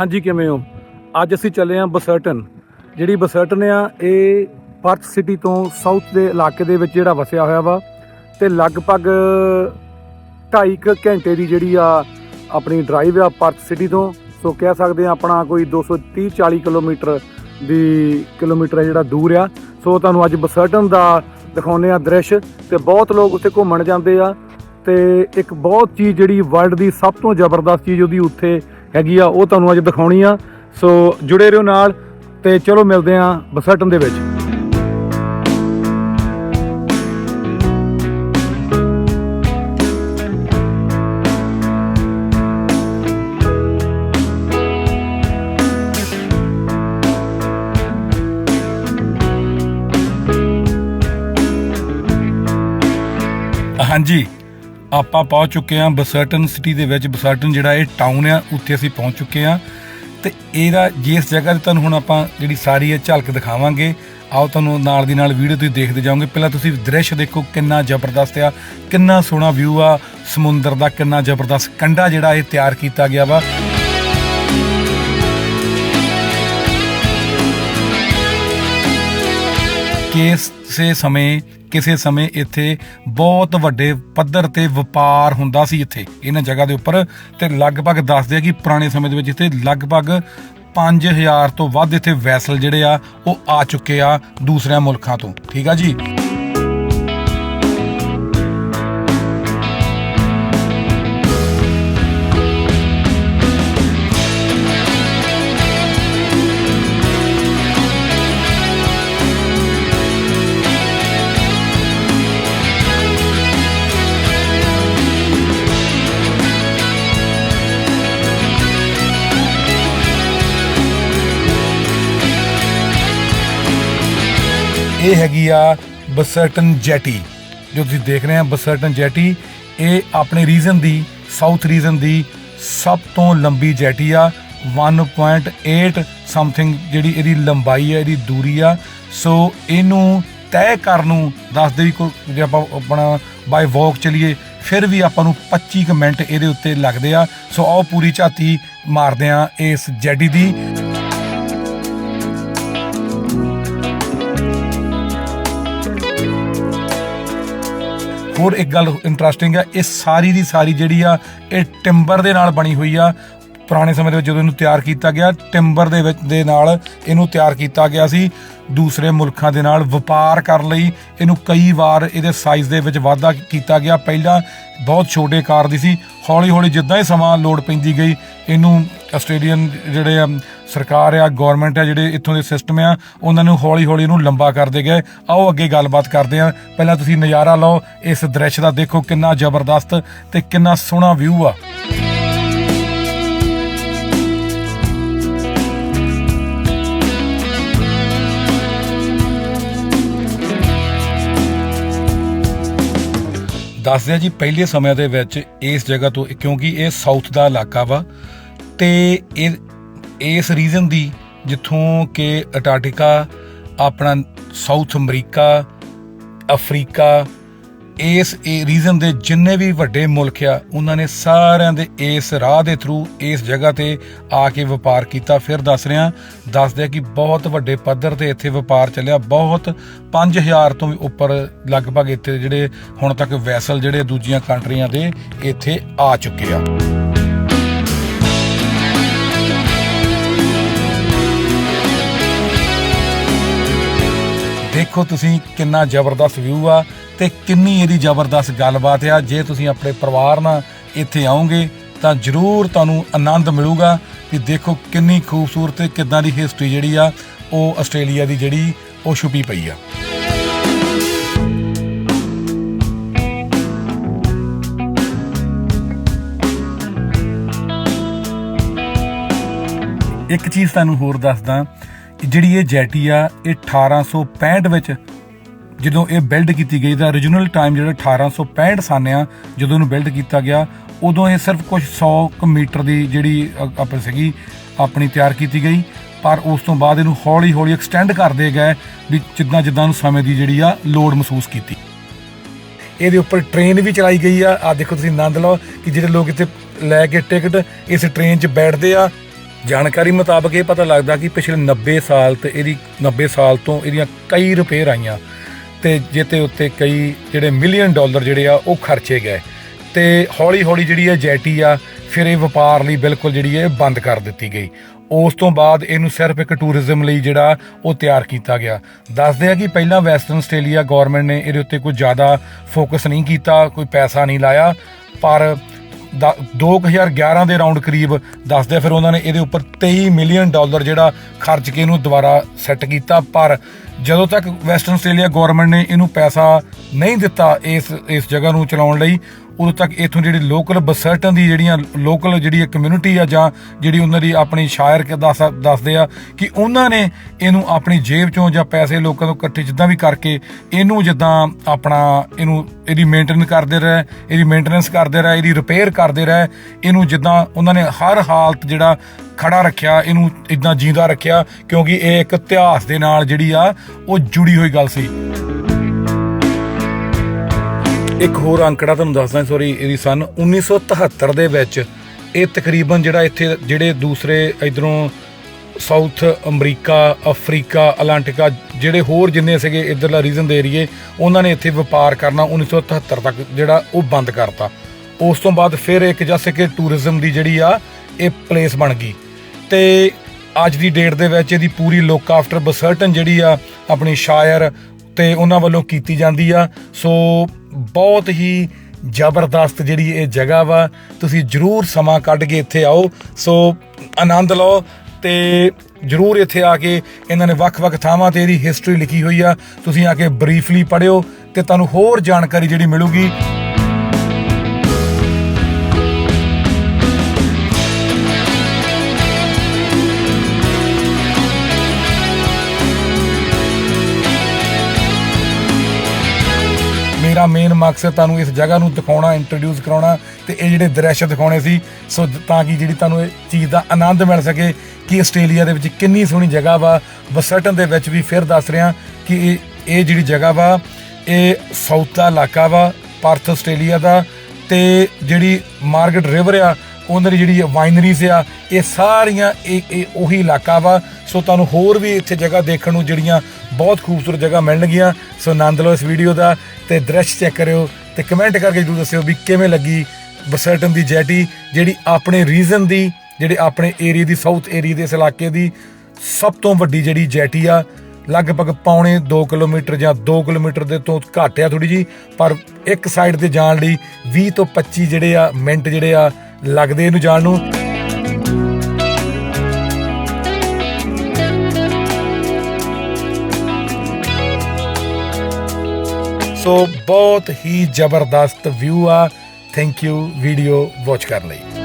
ਹਾਂਜੀ, ਕਿਵੇਂ ਹੋ? ਅੱਜ ਅਸੀਂ ਚੱਲੇ ਹਾਂ ਬਸਰਟਨ। ਜਿਹੜੀ ਬਸਰਟਨ ਆ, ਇਹ ਪਰਥ ਸਿਟੀ ਤੋਂ ਸਾਊਥ ਦੇ ਇਲਾਕੇ ਦੇ ਵਿੱਚ ਜਿਹੜਾ ਵਸਿਆ ਹੋਇਆ ਵਾ, ਤੇ ਲਗਭਗ 2.5 ਘੰਟੇ ਦੀ ਜਿਹੜੀ ਆ ਆਪਣੀ ਡਰਾਈਵ ਆ ਪਰਥ ਸਿਟੀ ਤੋਂ। ਸੋ ਕਹਿ ਸਕਦੇ ਆ ਆਪਣਾ ਕੋਈ 230 40 ਕਿਲੋਮੀਟਰ ਦੀ ਕਿਲੋਮੀਟਰ ਹੈ ਜਿਹੜਾ ਦੂਰ ਆ। ਸੋ ਤੁਹਾਨੂੰ ਅੱਜ ਬਸਰਟਨ ਦਾ ਦਿਖਾਉਂਦੇ ਆ ਦ੍ਰਿਸ਼, ਤੇ ਬਹੁਤ ਲੋਕ ਉੱਥੇ ਘੁੰਮਣ ਜਾਂਦੇ ਆ। ਤੇ ਇੱਕ ਬਹੁਤ ਚੀਜ਼ ਜਿਹੜੀ ਵਰਲਡ ਦੀ ਸਭ ਤੋਂ ਜ਼ਬਰਦਸਤ ਚੀਜ਼ ਉਹਦੀ ਉੱਥੇ ਹੈਗੀ ਆ, ਉਹ ਤੁਹਾਨੂੰ ਅੱਜ ਦਿਖਾਉਣੀ ਆ। ਸੋ ਜੁੜੇ ਰਹੋ ਨਾਲ ਤੇ ਚਲੋ ਮਿਲਦੇ ਆ ਬਸਟਨ ਦੇ ਵਿੱਚ। ਹਾਂਜੀ। ਆਪਾਂ ਪਹੁੰਚ ਚੁੱਕੇ ਹਾਂ ਬਸਰਟਨ ਸਿਟੀ ਦੇ ਵਿੱਚ। ਬਸਰਟਨ ਜਿਹੜਾ ਇਹ ਟਾਊਨ ਆ, ਉੱਥੇ ਅਸੀਂ ਪਹੁੰਚ ਚੁੱਕੇ ਹਾਂ। ਤੇ ਇਹਦਾ ਜਿਸ ਜਗ੍ਹਾ ਤੇ ਤੁਹਾਨੂੰ ਹੁਣ ਆਪਾਂ ਜਿਹੜੀ ਸਾਰੀ ਇਹ ਝਲਕ ਦਿਖਾਵਾਂਗੇ, ਆਓ ਤੁਹਾਨੂੰ ਨਾਲ ਦੀ ਨਾਲ ਵੀਡੀਓ ਤੁਸੀਂ ਦੇਖਦੇ ਜਾਓਗੇ। ਪਹਿਲਾਂ ਤੁਸੀਂ ਦ੍ਰਿਸ਼ ਦੇਖੋ, ਕਿੰਨਾ ਜ਼ਬਰਦਸਤ ਆ, ਕਿੰਨਾ ਸੋਹਣਾ ਵਿਊ ਆ। ਸਮੁੰਦਰ ਦਾ ਕਿੰਨਾ ਜ਼ਬਰਦਸਤ ਕੰਡਾ ਜਿਹੜਾ ਇਹ ਤਿਆਰ ਕੀਤਾ ਗਿਆ ਵਾ। ਕਿਸੇ ਸਮੇਂ ਕਿਸੇ ਸਮੇਂ ਇੱਥੇ ਬਹੁਤ ਵੱਡੇ ਪੱਧਰ ਤੇ ਵਪਾਰ ਹੁੰਦਾ ਸੀ ਇੱਥੇ, ਇਹਨਾਂ ਜਗ੍ਹਾ ਦੇ ਉੱਪਰ ਤੇ ਲਗਭਗ ਦੱਸਦੇ ਆ ਕਿ ਪੁਰਾਣੇ ਸਮੇਂ ਦੇ ਵਿੱਚ ਇੱਥੇ ਲਗਭਗ 5000 ਤੋਂ ਵੱਧ ਇੱਥੇ ਵੈਸਲ ਜਿਹੜੇ ਆ, ਉਹ ਆ ਚੁੱਕੇ ਆ ਦੂਸਰਿਆਂ ਮੁਲਕਾਂ ਤੋਂ। ਠੀਕ ਆ ਜੀ? ਇਹ ਹੈਗੀ ਆ ਬਸਰਟਨ ਜੈਟੀ। ਜੋ ਤੁਸੀਂ ਦੇਖ ਰਹੇ ਆ ਬਸਰਟਨ ਜੈਟੀ, ਇਹ ਆਪਣੇ ਰੀਜਨ ਦੀ ਸਾਊਥ ਰੀਜਨ ਦੀ ਸਭ ਤੋਂ ਲੰਬੀ ਜੈਟੀ ਆ। 1.8 ਸਮਥਿੰਗ ਜਿਹੜੀ ਇਹਦੀ ਲੰਬਾਈ ਆ, ਇਹਦੀ ਦੂਰੀ ਆ। ਸੋ ਇਹਨੂੰ ਤੈਅ ਕਰਨ ਨੂੰ ਦੱਸਦੇ ਵੀ ਕੋਈ ਜੇ ਆਪਾਂ ਆਪਣਾ ਬਾਈ ਵਾਕ ਚਲੀਏ, ਫਿਰ ਵੀ ਆਪਾਂ ਨੂੰ 25 ਕੁ ਮਿੰਟ ਇਹਦੇ ਉੱਤੇ ਲੱਗਦੇ ਆ। ਸੋ ਆਓ ਪੂਰੀ ਝਾਤੀ ਮਾਰਦੇ ਆ ਇਸ ਜੈਟੀ ਦੀ। ਹੋਰ ਇੱਕ ਗੱਲ ਇੰਟਰਸਟਿੰਗ ਆ, ਇਹ ਸਾਰੀ ਦੀ ਸਾਰੀ ਜਿਹੜੀ ਆ, ਇਹ ਟਿੰਬਰ ਦੇ ਨਾਲ ਬਣੀ ਹੋਈ ਆ। ਪੁਰਾਣੇ ਸਮੇਂ ਦੇ ਵਿੱਚ ਜਦੋਂ ਇਹਨੂੰ ਤਿਆਰ ਕੀਤਾ ਗਿਆ ਟਿੰਬਰ ਦੇ ਵਿੱਚ ਦੇ ਨਾਲ ਇਹਨੂੰ ਤਿਆਰ ਕੀਤਾ ਗਿਆ ਸੀ। ਦੂਸਰੇ ਮੁਲਕਾਂ ਦੇ ਨਾਲ ਵਪਾਰ ਕਰਨ ਲਈ ਇਹਨੂੰ ਕਈ ਵਾਰ ਇਹਦੇ ਸਾਈਜ਼ ਦੇ ਵਿੱਚ ਵਾਧਾ ਕੀਤਾ ਗਿਆ। ਪਹਿਲਾਂ ਬਹੁਤ ਛੋਟੇ ਕਾਰ ਦੀ ਸੀ। ਹੌਲੀ ਹੌਲੀ ਜਿੱਦਾਂ ਹੀ ਸਮਾਂ ਲੋਡ ਪੈਂਦੀ ਗਈ, ਇਹਨੂੰ ਆਸਟ੍ਰੇਲੀਅਨ ਜਿਹੜੇ ਆ, ਸਰਕਾਰ ਆ ਗਵਰਨਮੈਂਟ ਆ, ਜਿਹੜੇ ਇੱਥੋਂ ਦੇ ਸਿਸਟਮ ਆ, ਉਹਨਾਂ ਨੂੰ ਹੌਲੀ ਹੌਲੀ ਇਹਨੂੰ ਲੰਬਾ ਕਰਦੇ ਗਏ। ਆਓ ਅੱਗੇ ਗੱਲਬਾਤ ਕਰਦੇ ਆ ਪਹਿਲਾਂ ਤੁਸੀਂ ਨਜ਼ਾਰਾ ਲਓ, ਇਸ ਦ੍ਰਿਸ਼ ਦਾ ਦੇਖੋ ਕਿੰਨਾ ਜ਼ਬਰਦਸਤ ਤੇ ਕਿੰਨਾ ਸੋਹਣਾ ਵਿਊ ਆ। ਦੱਸਦੇ ਆ ਜੀ, ਪਹਿਲੇ ਸਮਿਆਂ ਦੇ ਵਿੱਚ ਇਸ ਜਗ੍ਹਾ ਤੋਂ, ਕਿਉਂਕਿ ਇਹ ਸਾਊਥ ਦਾ ਇਲਾਕਾ ਵਾ, ਤੇ ਇਹ, ਇਸ ਰੀਜਨ ਦੀ ਜਿੱਥੋਂ ਕਿ ਅੰਟਾਰਕਟਿਕਾ ਆਪਣਾ ਸਾਊਥ ਅਮਰੀਕਾ, ਅਫਰੀਕਾ ਇਸ ਰੀਜਨ ਦੇ ਜਿੰਨੇ ਵੀ ਵੱਡੇ ਮੁਲਕ ਆ, ਉਹਨਾਂ ਨੇ ਸਾਰਿਆਂ ਦੇ ਇਸ ਰਾਹ ਦੇ ਥਰੂ ਇਸ ਜਗ੍ਹਾ ਤੇ ਆ ਕੇ ਵਪਾਰ ਕੀਤਾ। ਫਿਰ ਦੱਸ ਰਿਹਾ, ਦੱਸਦੇ ਕਿ ਬਹੁਤ ਵੱਡੇ ਪੱਧਰ ਤੇ ਇੱਥੇ ਵਪਾਰ ਚੱਲਿਆ। ਬਹੁਤ 5000 ਤੋਂ ਵੀ ਉੱਪਰ ਲਗਭਗ ਇੱਥੇ ਜਿਹੜੇ ਹੁਣ ਤੱਕ ਵੈਸਲ ਜਿਹੜੇ ਦੂਜੀਆਂ ਕੰਟਰੀਆਂ ਦੇ ਇੱਥੇ ਆ ਚੁੱਕੇ ਆ। ਦੇਖੋ ਤੁਸੀਂ ਕਿੰਨਾ ਜ਼ਬਰਦਸਤ ਵਿਊ ਆ ਤੇ ਕਿੰਨੀ ਇਹਦੀ ਜ਼ਬਰਦਸਤ ਗੱਲਬਾਤ ਆ। ਜੇ ਤੁਸੀਂ ਆਪਣੇ ਪਰਿਵਾਰ ਨਾਲ ਇੱਥੇ ਆਓਗੇ ਤਾਂ ਜ਼ਰੂਰ ਤੁਹਾਨੂੰ ਆਨੰਦ ਮਿਲੂਗਾ ਕਿ ਦੇਖੋ ਕਿੰਨੀ ਖੂਬਸੂਰਤ ਤੇ ਕਿੱਦਾਂ ਦੀ ਹਿਸਟਰੀ ਜਿਹੜੀ ਆ, ਉਹ ਆਸਟ੍ਰੇਲੀਆ ਦੀ ਜਿਹੜੀ, ਉਹ ਛੁਪੀ ਪਈ ਆ। ਇੱਕ ਚੀਜ਼ ਤੁਹਾਨੂੰ ਹੋਰ ਦੱਸਦਾ ਜਿਹੜੀ ਇਹ ਜੈਟੀ ਆ, ਇਹ 1865 ਵਿੱਚ ਜਦੋਂ ਇਹ ਬਿਲਡ ਕੀਤੀ ਗਈ ਤਾਂ origignal ਟਾਈਮ ਜਿਹੜਾ 1865 ਸਨ ਆ, ਜਦੋਂ ਇਹਨੂੰ ਬਿਲਡ ਕੀਤਾ ਗਿਆ, ਉਦੋਂ ਇਹ ਸਿਰਫ ਕੁਝ 100 ਕੁ ਮੀਟਰ ਦੀ ਜਿਹੜੀ ਆਪਣੀ ਸੀਗੀ, ਆਪਣੀ ਤਿਆਰ ਕੀਤੀ ਗਈ। ਪਰ ਉਸ ਤੋਂ ਬਾਅਦ ਇਹਨੂੰ ਹੌਲੀ ਹੌਲੀ ਐਕਸਟੈਂਡ ਕਰਦੇ ਗਏ, ਵੀ ਜਿੱਦਾਂ ਜਿੱਦਾਂ ਨੂੰ ਸਮੇਂ ਦੀ ਜਿਹੜੀ ਆ ਲੋੜ ਮਹਿਸੂਸ ਕੀਤੀ। ਇਹਦੇ ਉੱਪਰ ਟ੍ਰੇਨ ਵੀ ਚਲਾਈ ਗਈ ਆ। ਆ ਦੇਖੋ ਤੁਸੀਂ ਆਨੰਦ ਲਓ ਕਿ ਜਿਹੜੇ ਲੋਕ ਇੱਥੇ ਲੈ ਕੇ ਟਿਕਟ, ਇਸ ਟ੍ਰੇਨ 'ਚ ਬੈਠਦੇ ਆ ਜਾਣਕਾਰੀ ਮੁਤਾਬਕ ਇਹ ਪਤਾ ਲੱਗਦਾ ਕਿ ਪਿਛਲੇ 90 ਸਾਲ ਤੇ ਇਹਦੀ 90 ਸਾਲ ਤੋਂ ਇਹਦੀਆਂ ਕਈ ਰਿਪੇਅਰ ਆਈਆਂ ਤੇ ਜਿੱਤੇ ਉੱਤੇ ਕਈ ਜਿਹੜੇ ਮਿਲੀਅਨ ਡਾਲਰ ਜਿਹੜੇ ਆ ਉਹ ਖਰਚੇ ਗਏ। ਤੇ ਹੌਲੀ ਹੌਲੀ ਜਿਹੜੀ ਇਹ ਜੈਟੀ ਆ, ਫਿਰ ਇਹ ਵਪਾਰ ਲਈ ਬਿਲਕੁਲ ਜਿਹੜੀ ਇਹ ਬੰਦ ਕਰ ਦਿੱਤੀ ਗਈ। ਉਸ ਤੋਂ ਬਾਅਦ ਇਹਨੂੰ ਸਿਰਫ ਇੱਕ ਟੂਰਿਜ਼ਮ ਲਈ ਜਿਹੜਾ ਉਹ ਤਿਆਰ ਕੀਤਾ ਗਿਆ। ਦੱਸਦੇ ਆ ਕਿ ਪਹਿਲਾਂ ਵੈਸਟਰਨ ਆਸਟ੍ਰੇਲੀਆ ਗਵਰਨਮੈਂਟ ਨੇ ਇਹਦੇ ਉੱਤੇ ਕੋਈ ਜ਼ਿਆਦਾ ਫੋਕਸ ਨਹੀਂ ਕੀਤਾ, ਕੋਈ ਪੈਸਾ ਨਹੀਂ ਲਾਇਆ, ਪਰ 2011 ਦੇ ਰਾਉਂਡ ਕਰੀਬ ਦੱਸਦੇ ਫਿਰ ਉਹਨਾਂ ਨੇ ਇਹਦੇ ਉੱਪਰ 23 ਮਿਲੀਅਨ ਡਾਲਰ ਜਿਹੜਾ ਖਰਚ ਕੇ ਇਹਨੂੰ ਦੁਬਾਰਾ ਸੈੱਟ ਕੀਤਾ। ਪਰ ਜਦੋਂ ਤੱਕ ਵੈਸਟਰਨ ਆਸਟ੍ਰੇਲੀਆ ਗਵਰਨਮੈਂਟ ਨੇ ਇਹਨੂੰ ਪੈਸਾ ਨਹੀਂ ਦਿੱਤਾ ਇਸ ਇਸ ਜਗ੍ਹਾ ਨੂੰ ਚਲਾਉਣ ਲਈ, ਉਦੋਂ ਤੱਕ ਇਥੋਂ ਜਿਹੜੀ ਲੋਕਲ ਬਸਰਟਨ ਦੀ ਜਿਹੜੀਆਂ ਲੋਕਲ ਜਿਹੜੀ ਕਮਿਊਨਿਟੀ ਆ ਜਾਂ ਜਿਹੜੀ ਉਹਨਾਂ ਦੀ ਆਪਣੀ ਸ਼ਾਇਰ ਕੇ ਦੱਸ, ਦੱਸਦੇ ਆ ਕਿ ਉਹਨਾਂ ਨੇ ਇਹਨੂੰ ਆਪਣੀ ਜੇਬ ਚੋਂ ਜਾਂ ਪੈਸੇ ਲੋਕਾਂ ਤੋਂ ਇਕੱਠੇ ਜਿੱਦਾਂ ਵੀ ਕਰਕੇ ਇਹਨੂੰ ਜਿੱਦਾਂ ਆਪਣਾ ਇਹਨੂੰ, ਇਹਦੀ ਮੇਨਟੇਨ ਕਰਦੇ ਰਹੇ, ਇਹਦੀ ਮੇਨਟੇਨੈਂਸ ਕਰਦੇ ਰਹੇ, ਇਹਦੀ ਰਿਪੇਅਰ ਕਰਦੇ ਰਹੇ, ਇਹਨੂੰ ਜਿੱਦਾਂ ਉਹਨਾਂ ਨੇ ਹਰ ਹਾਲਤ ਜਿਹੜਾ ਖੜਾ ਰੱਖਿਆ, ਇਹਨੂੰ ਇਦਾਂ ਜਿੰਦਾ ਰੱਖਿਆ, ਕਿਉਂਕਿ ਇਹ ਇੱਕ ਇਤਿਹਾਸ ਦੇ ਨਾਲ ਜਿਹੜੀ ਆ, ਉਹ ਜੁੜੀ ਹੋਈ ਗੱਲ ਸੀ। ਇੱਕ ਹੋਰ ਅੰਕੜਾ ਤੁਹਾਨੂੰ ਦੱਸਦਾ ਸੌਰੀ ਇਹਦੀ ਸਨ 1973 ਦੇ ਵਿੱਚ ਇਹ ਤਕਰੀਬਨ ਜਿਹੜਾ ਇੱਥੇ, ਜਿਹੜੇ ਦੂਸਰੇ ਇਧਰੋਂ ਸਾਊਥ ਅਮਰੀਕਾ, ਅਫਰੀਕਾ ਅਲਾਂਟਿਕਾ ਜਿਹੜੇ ਹੋਰ ਜਿੰਨੇ ਸੀਗੇ ਇਧਰਲਾ ਰੀਜਨ ਦੇ ਏਰੀਏ, ਉਹਨਾਂ ਨੇ ਇੱਥੇ ਵਪਾਰ ਕਰਨਾ 1973 ਤੱਕ ਜਿਹੜਾ ਉਹ ਬੰਦ ਕਰਤਾ। ਉਸ ਤੋਂ ਬਾਅਦ ਫਿਰ ਇੱਕ ਜੈਸੇ ਕਿ ਟੂਰਿਜ਼ਮ ਦੀ ਜਿਹੜੀ ਆ, ਇਹ ਪਲੇਸ ਬਣ ਗਈ। ਤੇ ਅੱਜ ਦੀ ਡੇਟ ਦੇ ਵਿੱਚ ਇਹਦੀ ਪੂਰੀ ਲੁੱਕ ਆਫਟਰ ਬਸਰਟਨ ਜਿਹੜੀ ਆ ਆਪਣੀ ਸ਼ਾਇਰ ਤੇ ਉਹਨਾਂ ਵੱਲੋਂ ਕੀਤੀ ਜਾਂਦੀ ਆ। ਸੋ ਬਹੁਤ ਹੀ ਜ਼ਬਰਦਸਤ ਜਿਹੜੀ ਇਹ ਜਗ੍ਹਾ ਵਾ, ਤੁਸੀਂ ਜਰੂਰ ਸਮਾਂ ਕੱਢ ਕੇ ਇੱਥੇ ਆਓ। ਸੋ ਆਨੰਦ ਲਓ ਤੇ ਜਰੂਰ ਇੱਥੇ ਆ ਕੇ ਇਹਨਾਂ ਨੇ ਵੱਖ-ਵੱਖ ਥਾਵਾਂ ਤੇ ਇਹਦੀ ਹਿਸਟਰੀ ਲਿਖੀ ਹੋਈ ਆ। ਤੁਸੀਂ ਆ ਕੇ ਬਰੀਫਲੀ ਪੜਿਓ ਤੇ ਤੁਹਾਨੂੰ ਹੋਰ ਜਾਣਕਾਰੀ ਜਿਹੜੀ ਮਿਲੂਗੀ ਮੇਰਾ ਮੇਨ ਮਕਸਦ ਤੁਹਾਨੂੰ ਇਸ ਜਗ੍ਹਾ ਨੂੰ ਦਿਖਾਉਣਾ ਇੰਟਰੋਡਿਊਸ ਕਰਾਉਣਾ ਤੇ ਇਹ ਜਿਹੜੇ ਦ੍ਰਿਸ਼ ਦਿਖਾਉਣੇ ਸੀ, ਸੋ ਤਾਂ ਕਿ ਜਿਹੜੀ ਤੁਹਾਨੂੰ ਇਹ ਚੀਜ਼ ਦਾ ਆਨੰਦ ਮਿਲ ਸਕੇ ਕਿ ਆਸਟ੍ਰੇਲੀਆ ਦੇ ਵਿੱਚ ਕਿੰਨੀ ਸੋਹਣੀ ਜਗ੍ਹਾ ਵਾ। ਬਸਟਨ ਦੇ ਵਿੱਚ ਵੀ ਫਿਰ ਦੱਸ ਰਿਹਾ ਕਿ ਇਹ ਇਹ ਜਿਹੜੀ ਜਗ੍ਹਾ ਵਾ, ਇਹ ਸਾਊਥ ਦਾ ਇਲਾਕਾ ਵਾ, ਪਰਥ ਆਸਟ੍ਰੇਲੀਆ ਦਾ ਤੇ ਜਿਹੜੀ ਮਾਰਗਟ ਰਿਵਰ ਆ ਉਹਨਾਂ ਦੀ ਜਿਹੜੀ ਵਾਈਨਰੀਜ਼ ਆ, ਇਹ ਸਾਰੀਆਂ ਇਹ ਇਹ ਉਹੀ ਇਲਾਕਾ ਵਾ। ਸੋ ਤੁਹਾਨੂੰ ਹੋਰ ਵੀ ਇੱਥੇ ਜਗ੍ਹਾ ਦੇਖਣ ਨੂੰ ਜਿਹੜੀਆਂ ਬਹੁਤ ਖੂਬਸੂਰਤ ਜਗ੍ਹਾ ਮਿਲਣਗੀਆਂ। ਸੋ ਆਨੰਦ ਲਓ ਇਸ ਵੀਡੀਓ ਦਾ। ਤੇ ਦ੍ਰਿਸ਼ ਚੈੱਕ ਕਰਿਓ ਤੇ ਕਮੈਂਟ ਕਰਕੇ ਜਰੂਰ ਦੱਸਿਓ ਵੀ ਕਿਵੇਂ ਲੱਗੀ ਬਰਸਰਟਨ ਦੀ ਜੈਟੀ, ਜਿਹੜੀ ਆਪਣੇ ਰੀਜਨ ਦੀ, ਜਿਹੜੇ ਆਪਣੇ ਏਰੀਆ ਦੀ ਸਾਊਥ ਏਰੀਆ ਦੇ ਇਸ ਇਲਾਕੇ ਦੀ ਸਭ ਤੋਂ ਵੱਡੀ ਜਿਹੜੀ ਜੈਟੀ ਆ, ਲਗਭਗ ਪੌਣੇ 2 ਕਿਲੋਮੀਟਰ ਜਾਂ 2 ਕਿਲੋਮੀਟਰ ਦੇ ਤੋਂ ਘੱਟ ਆ ਥੋੜੀ ਜੀ ਪਰ ਇੱਕ ਸਾਈਡ ਤੇ ਜਾਣ ਲਈ 20 ਤੋਂ 25 ਜਿਹੜੇ ਆ, ਮਿੰਟ ਜਿਹੜੇ ਆ, ਲੱਗਦੇ ਇਹਨੂੰ ਜਾਣ ਨੂੰ। ਸੋ ਬਹੁਤ ਹੀ ਜ਼ਬਰਦਸਤ ਵਿਊ ਆ। ਥੈਂਕ ਯੂ ਵੀਡੀਓ ਵਾਚ ਕਰਨ ਲਈ।